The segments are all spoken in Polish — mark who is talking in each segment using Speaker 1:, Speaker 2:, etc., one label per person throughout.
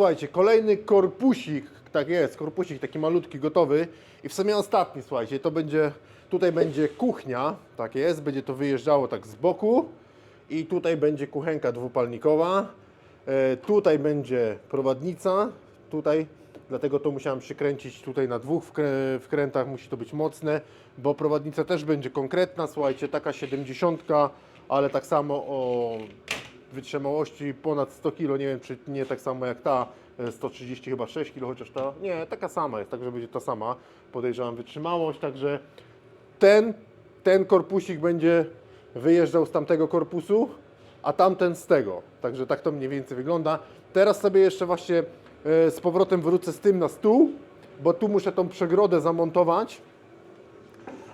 Speaker 1: słuchajcie, kolejny korpusik, tak jest, korpusik taki malutki, gotowy. I w sumie ostatni, słuchajcie, to będzie, tutaj będzie kuchnia, tak jest, będzie to wyjeżdżało tak z boku. I tutaj będzie kuchenka dwupalnikowa. E, tutaj będzie prowadnica, tutaj, dlatego to musiałem przykręcić tutaj na dwóch wkrę- wkrętach, musi to być mocne, bo prowadnica też będzie konkretna, słuchajcie, taka 70, ale tak samo o wytrzymałości ponad 100 kg, nie wiem czy nie tak samo jak ta, e, 130 chyba 6 kg, chociaż ta, nie, taka sama jest, także będzie ta sama, podejrzewam wytrzymałość, także ten, ten korpusik będzie wyjeżdżał z tamtego korpusu, a tamten z tego. Także tak to mniej więcej wygląda. Teraz sobie jeszcze właśnie e, z powrotem wrócę z tym na stół, bo tu muszę tą przegrodę zamontować.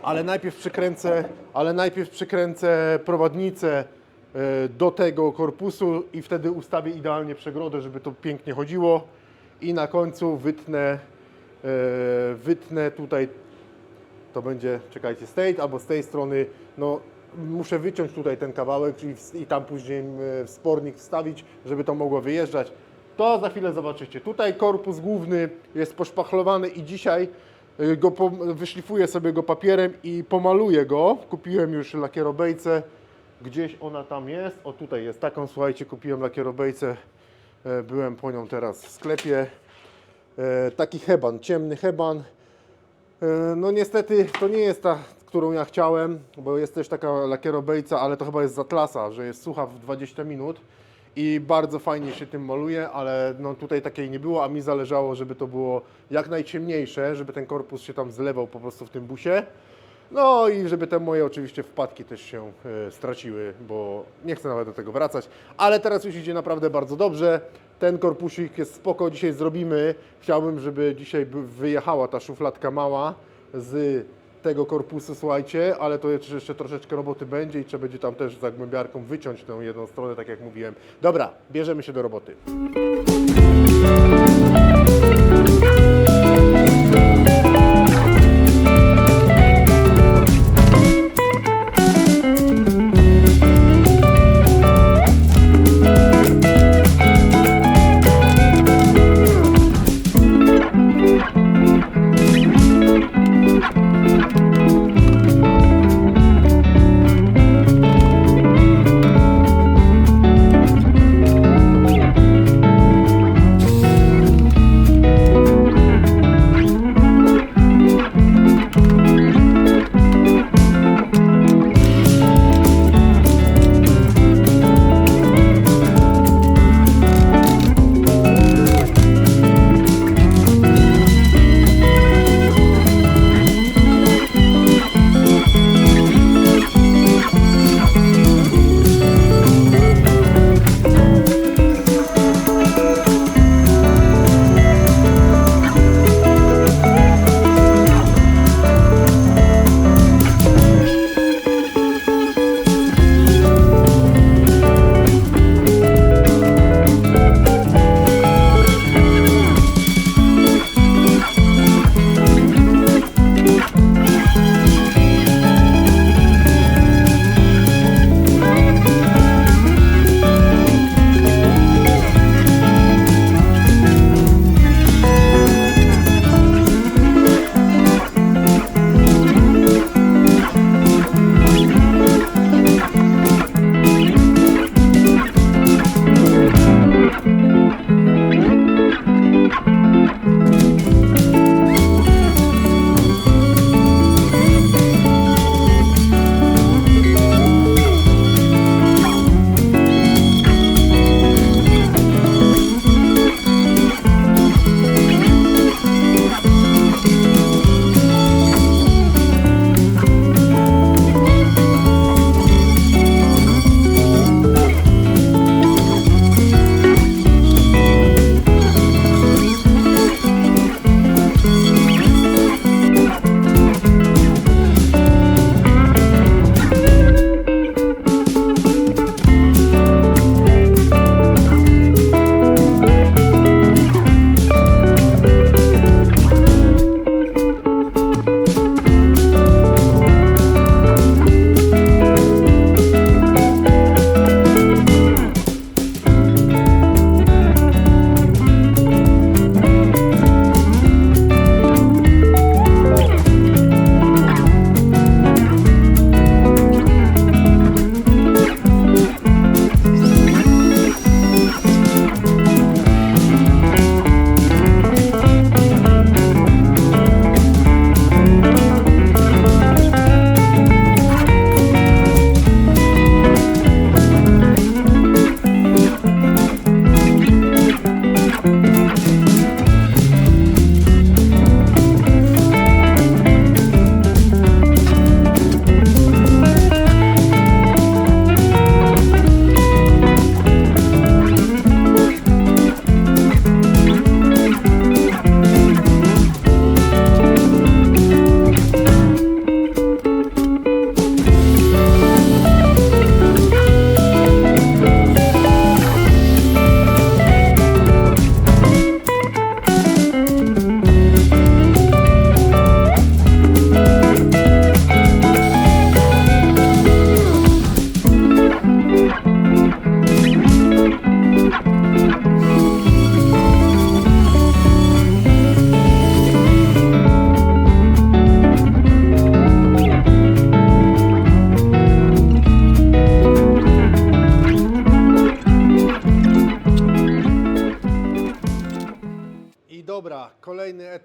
Speaker 1: Ale najpierw przykręcę, ale najpierw przykręcę prowadnicę e, do tego korpusu i wtedy ustawię idealnie przegrodę, żeby to pięknie chodziło. I na końcu wytnę, e, wytnę tutaj to będzie, czekajcie, z tej albo z tej strony, no muszę wyciąć tutaj ten kawałek i, i tam później e, wspornik wstawić, żeby to mogło wyjeżdżać. To za chwilę zobaczycie. Tutaj korpus główny jest poszpachlowany i dzisiaj e, go wyszlifuję sobie go papierem i pomaluję go. Kupiłem już lakierobejcę, gdzieś ona tam jest. O tutaj jest taką, słuchajcie, kupiłem lakierobejcę. E, Byłem po nią teraz w sklepie. E, Taki heban, ciemny heban. E, No niestety to nie jest ta, którą ja chciałem, bo jest też taka lakierobejca, ale to chyba jest z Atlasa, że jest sucha w 20 minut i bardzo fajnie się tym maluje, ale no tutaj takiej nie było, a mi zależało, żeby to było jak najciemniejsze, żeby ten korpus się tam zlewał po prostu w tym busie. No i żeby te moje oczywiście wpadki też się e, straciły, bo nie chcę nawet do tego wracać. Ale teraz już idzie naprawdę bardzo dobrze. Ten korpusik jest spoko, dzisiaj zrobimy. Chciałbym, żeby dzisiaj by- wyjechała ta szufladka mała z tego korpusu, słuchajcie, ale to jeszcze, troszeczkę roboty będzie i trzeba będzie tam też zagłębiarką wyciąć tę jedną stronę, tak jak mówiłem. Dobra, bierzemy się do roboty.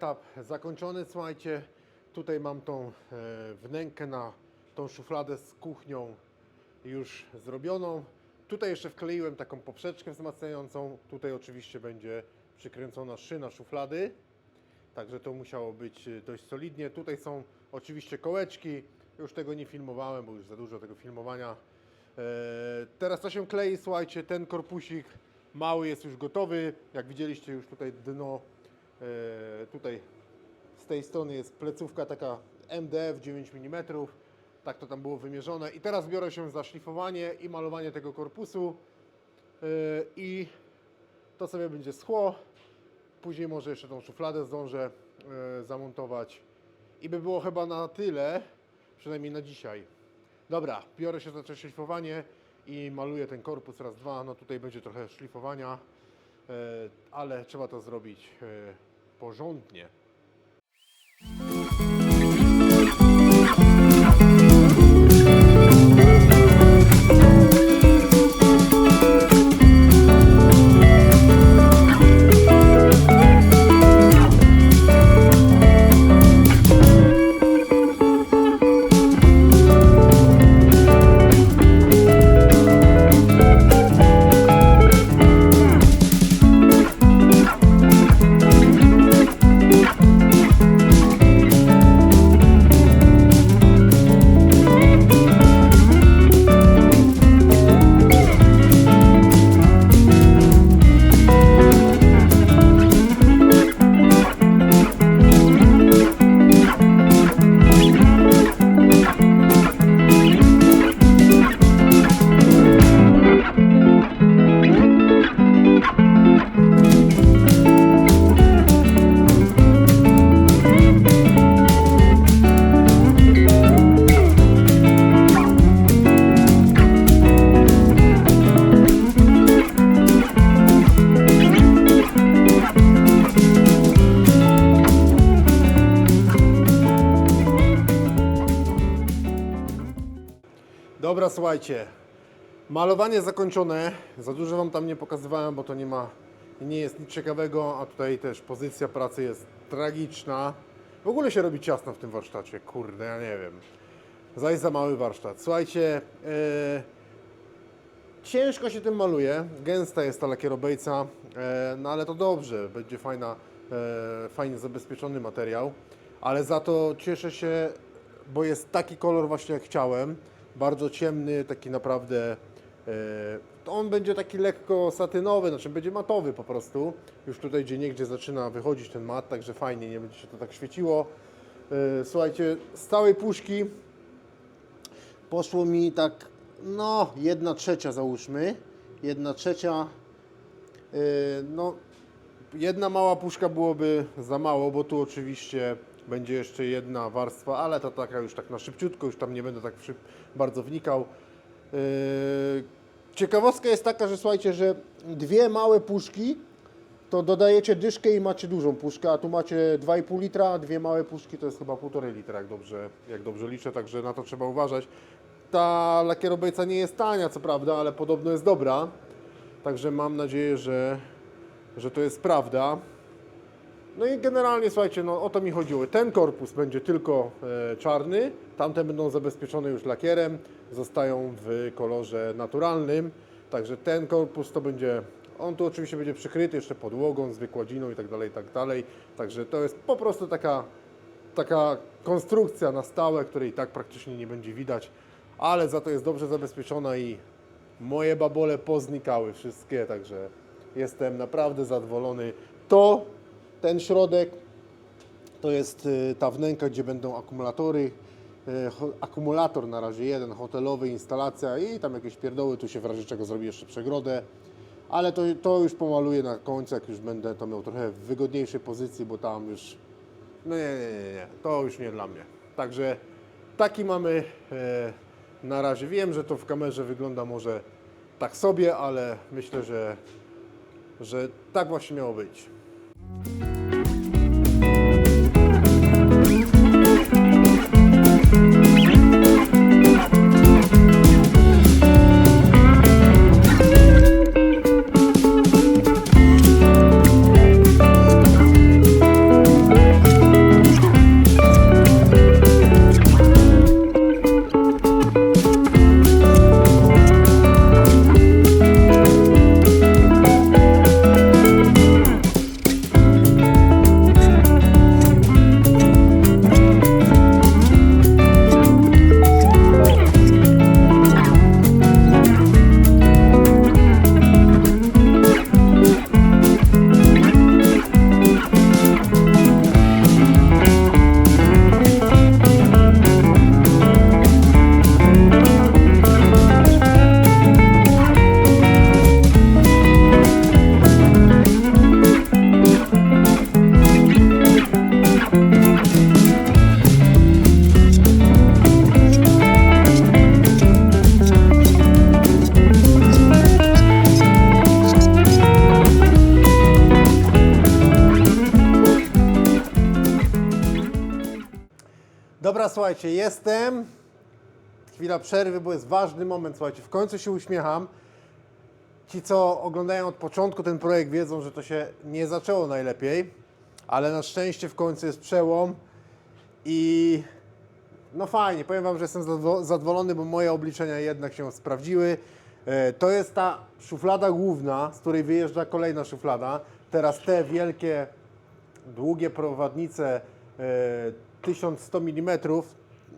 Speaker 1: Etap zakończony, słuchajcie. Tutaj mam tą e, wnękę na tą szufladę z kuchnią już zrobioną. Tutaj jeszcze wkleiłem taką poprzeczkę wzmacniającą. Tutaj oczywiście będzie przykręcona szyna szuflady. Także to musiało być e, dość solidnie. Tutaj są oczywiście kołeczki. Już tego nie filmowałem, bo już za dużo tego filmowania. E, teraz to się klei, słuchajcie, ten korpusik mały jest już gotowy. Jak widzieliście już tutaj dno, tutaj z tej strony jest plecówka taka MDF 9 mm. Tak to tam było wymierzone. I teraz biorę się za szlifowanie i malowanie tego korpusu. E, I to sobie będzie schło. Później może jeszcze tą szufladę zdążę e, zamontować. I by było chyba na tyle, przynajmniej na dzisiaj. Dobra, biorę się za to szlifowanie i maluję ten korpus raz, dwa. No tutaj będzie trochę szlifowania, e, ale trzeba to zrobić e, porządnie. Słuchajcie. Malowanie zakończone. Za dużo Wam tam nie pokazywałem, bo to nie ma, nie jest nic ciekawego, a tutaj też pozycja pracy jest tragiczna. W ogóle się robi ciasno w tym warsztacie. Kurde, ja nie wiem. Zaś za mały warsztat. Słuchajcie, e, ciężko się tym maluje. Gęsta jest ta lakierobejca, e, no ale to dobrze. Będzie fajna, e, fajnie zabezpieczony materiał. Ale za to cieszę się, bo jest taki kolor właśnie jak chciałem. Bardzo ciemny, taki naprawdę. E, to on będzie taki lekko satynowy, znaczy będzie matowy po prostu. Już tutaj gdzie niegdzie zaczyna wychodzić ten mat, także fajnie, nie będzie się to tak świeciło. E, słuchajcie, z całej puszki poszło mi tak, no, jedna trzecia załóżmy. Jedna trzecia. Yy, no, jedna mała puszka byłoby za mało, bo tu oczywiście będzie jeszcze jedna warstwa, ale to taka już tak na szybciutko, już tam nie będę tak bardzo wnikał. Yy, ciekawostka jest taka, że słuchajcie, że dwie małe puszki to dodajecie dyszkę i macie dużą puszkę, a tu macie 2,5 litra, a dwie małe puszki to jest chyba 1,5 litra, jak dobrze, jak dobrze liczę, także na to trzeba uważać. Ta lakierobejca nie jest tania, co prawda, ale podobno jest dobra, także mam nadzieję, że, że to jest prawda. No i generalnie, słuchajcie, no o to mi chodziło. Ten korpus będzie tylko e, czarny, tamte będą zabezpieczone już lakierem, zostają w kolorze naturalnym. Także ten korpus to będzie, on tu oczywiście będzie przykryty jeszcze podłogą z wykładziną i tak dalej, i tak dalej. Także to jest po prostu taka, taka konstrukcja na stałe, której i tak praktycznie nie będzie widać, ale za to jest dobrze zabezpieczona i moje babole poznikały wszystkie, także jestem naprawdę zadowolony. To ten środek to jest y, ta wnęka, gdzie będą akumulatory. Y, Akumulator na razie jeden, hotelowy, instalacja i tam jakieś pierdoły. Tu się w razie czego zrobi jeszcze przegrodę. Ale to, to już pomaluję na końcu, jak już będę to miał trochę w wygodniejszej pozycji, bo tam już. No nie, nie, nie, nie. to już nie dla mnie. Także taki mamy e, na razie. Wiem, że to w kamerze wygląda może tak sobie, ale myślę, że, że tak właśnie miało być. Dobra, słuchajcie, jestem. Chwila przerwy, bo jest ważny moment, słuchajcie. W końcu się uśmiecham. Ci, co oglądają od początku ten projekt, wiedzą, że to się nie zaczęło najlepiej, ale na szczęście w końcu jest przełom i no fajnie, powiem Wam, że jestem zadowolony, bo moje obliczenia jednak się sprawdziły. E, To jest ta szuflada główna, z której wyjeżdża kolejna szuflada. Teraz te wielkie, długie prowadnice e, 1100 mm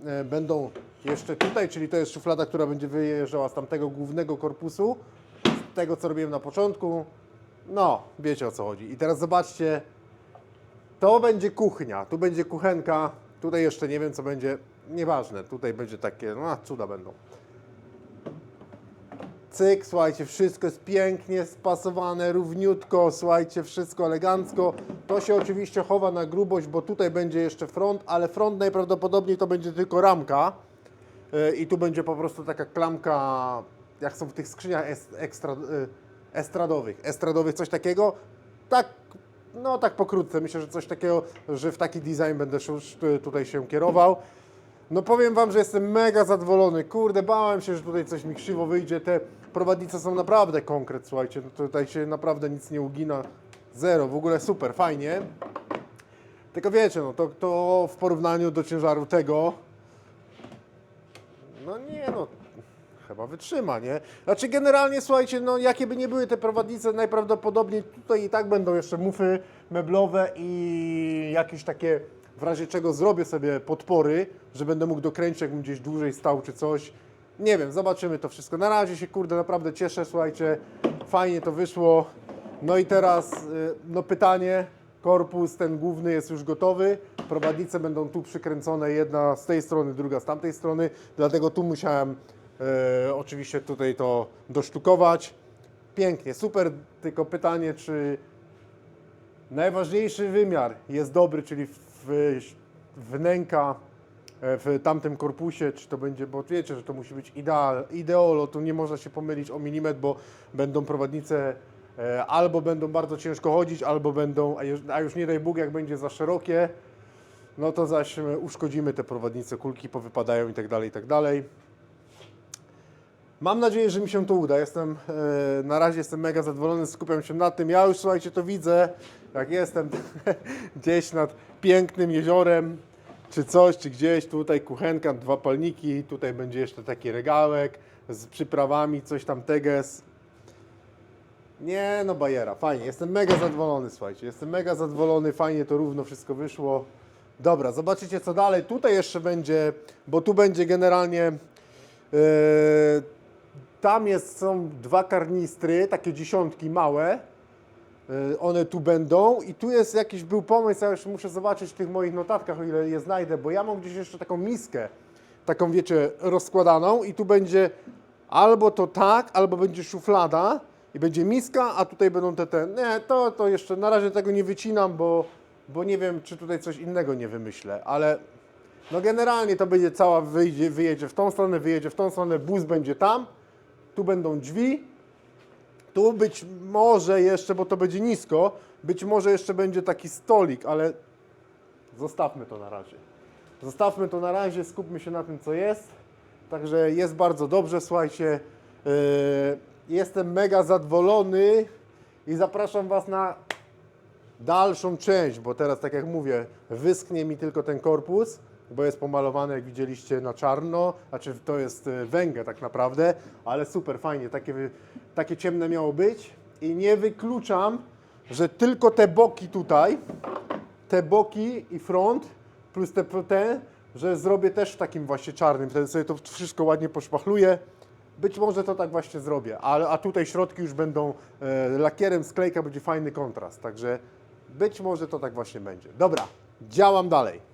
Speaker 1: e, będą jeszcze tutaj, czyli to jest szuflada, która będzie wyjeżdżała z tamtego głównego korpusu, z tego co robiłem na początku. No, wiecie o co chodzi. I teraz zobaczcie, to będzie kuchnia, tu będzie kuchenka, tutaj jeszcze nie wiem co będzie, nieważne, tutaj będzie takie, no cuda będą. Cyk, słuchajcie, wszystko jest pięknie spasowane, równiutko, słuchajcie, wszystko elegancko. To się oczywiście chowa na grubość, bo tutaj będzie jeszcze front, ale front najprawdopodobniej to będzie tylko ramka. Yy, I tu będzie po prostu taka klamka, jak są w tych skrzyniach ekstra, yy, estradowych, estradowych, coś takiego. Tak, no tak pokrótce, myślę, że coś takiego, że w taki design będę tutaj się kierował. No powiem Wam, że jestem mega zadowolony. Kurde, bałem się, że tutaj coś mi krzywo wyjdzie. Te prowadnice są naprawdę konkret, słuchajcie. No tutaj się naprawdę nic nie ugina. Zero, w ogóle super, fajnie. Tylko wiecie, no to, to w porównaniu do ciężaru tego, no nie no, chyba wytrzyma, nie? Znaczy generalnie, słuchajcie, no jakie by nie były te prowadnice, najprawdopodobniej tutaj i tak będą jeszcze mufy meblowe i jakieś takie, w razie czego zrobię sobie podpory, że będę mógł dokręcić, jakbym gdzieś dłużej stał czy coś. Nie wiem, zobaczymy to wszystko. Na razie się, kurde, naprawdę cieszę, słuchajcie, fajnie to wyszło. No i teraz, y, no pytanie, korpus ten główny jest już gotowy, prowadnice będą tu przykręcone, jedna z tej strony, druga z tamtej strony, dlatego tu musiałem e, oczywiście tutaj to dosztukować. Pięknie, super, tylko pytanie, czy najważniejszy wymiar jest dobry, czyli w, wnęka e, w tamtym korpusie, czy to będzie, bo wiecie, że to musi być ideal, ideolo, tu nie można się pomylić o milimetr, bo będą prowadnice e, albo będą bardzo ciężko chodzić, albo będą, a już, a już nie daj Bóg, jak będzie za szerokie, no to zaś e, uszkodzimy te prowadnice, kulki powypadają i tak dalej, i tak dalej. Mam nadzieję, że mi się to uda. Jestem, e, na razie jestem mega zadowolony, skupiam się na tym. Ja już, słuchajcie, to widzę, jak jestem gdzieś nad pięknym jeziorem, czy coś, czy gdzieś, tutaj kuchenka, dwa palniki, tutaj będzie jeszcze taki regałek z przyprawami, coś tam teges. Nie, no bajera, fajnie, jestem mega zadowolony, słuchajcie, jestem mega zadowolony, fajnie to równo wszystko wyszło. Dobra, zobaczycie co dalej. Tutaj jeszcze będzie, bo tu będzie generalnie Yy, tam jest, są dwa karnistry, takie dziesiątki małe. Yy, One tu będą i tu jest jakiś był pomysł, ja jeszcze muszę zobaczyć w tych moich notatkach, o ile je znajdę, bo ja mam gdzieś jeszcze taką miskę, taką wiecie, rozkładaną i tu będzie albo to tak, albo będzie szuflada i będzie miska, a tutaj będą te, te nie, to, to jeszcze na razie tego nie wycinam, bo, bo nie wiem, czy tutaj coś innego nie wymyślę, ale no generalnie to będzie cała, wyjdzie, wyjedzie w tą stronę, wyjedzie w tą stronę, bus będzie tam, tu będą drzwi, tu być może jeszcze, bo to będzie nisko, być może jeszcze będzie taki stolik, ale zostawmy to na razie. Zostawmy to na razie, skupmy się na tym, co jest. Także jest bardzo dobrze, słuchajcie. Yy, jestem mega zadowolony i zapraszam Was na dalszą część, bo teraz, tak jak mówię, wyschnie mi tylko ten korpus, bo jest pomalowany, jak widzieliście, na czarno, znaczy to jest e, węgiel tak naprawdę, ale super, fajnie, takie, takie ciemne miało być i nie wykluczam, że tylko te boki tutaj, te boki i front, plus te, te że zrobię też w takim właśnie czarnym, wtedy sobie to wszystko ładnie poszpachluję. Być może to tak właśnie zrobię, a, a tutaj środki już będą e, lakierem, sklejka, będzie fajny kontrast, także być może to tak właśnie będzie. Dobra, działam dalej.